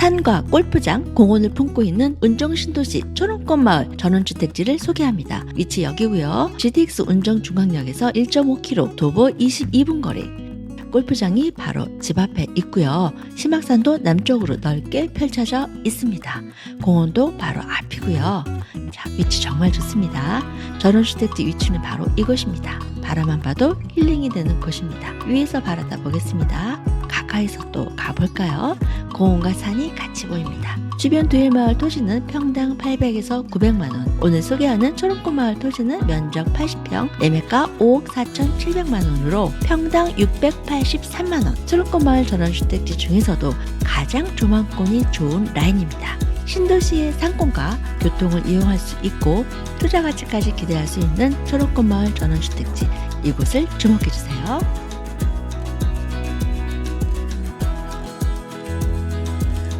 산과 골프장, 공원을 품고 있는 운정 신도시 초롱꽃 마을 전원주택지를 소개합니다. 위치 여기고요. GTX 운정 중앙역에서 1.5km, 도보 22분 거리. 골프장이 바로 집 앞에 있고요. 심악산도 남쪽으로 넓게 펼쳐져 있습니다. 공원도 바로 앞이고요. 자, 위치 정말 좋습니다. 전원주택지 위치는 바로 이곳입니다. 바라만 봐도 힐링이 되는 곳입니다. 위에서 바라다 보겠습니다. 가까이서 또 가볼까요? 공원과 산이 같이 보입니다. 주변 두일 마을 토지는 평당 800에서 900만 원. 오늘 소개하는 초록꽃 마을 토지는 면적 80평, 매매가 5억 4,700만 원으로 평당 683만 원. 초록꽃 마을 전원주택지 중에서도 가장 조망권이 좋은 라인입니다. 신도시의 상권과 교통을 이용할 수 있고 투자 가치까지 기대할 수 있는 초록꽃 마을 전원주택지 이곳을 주목해 주세요.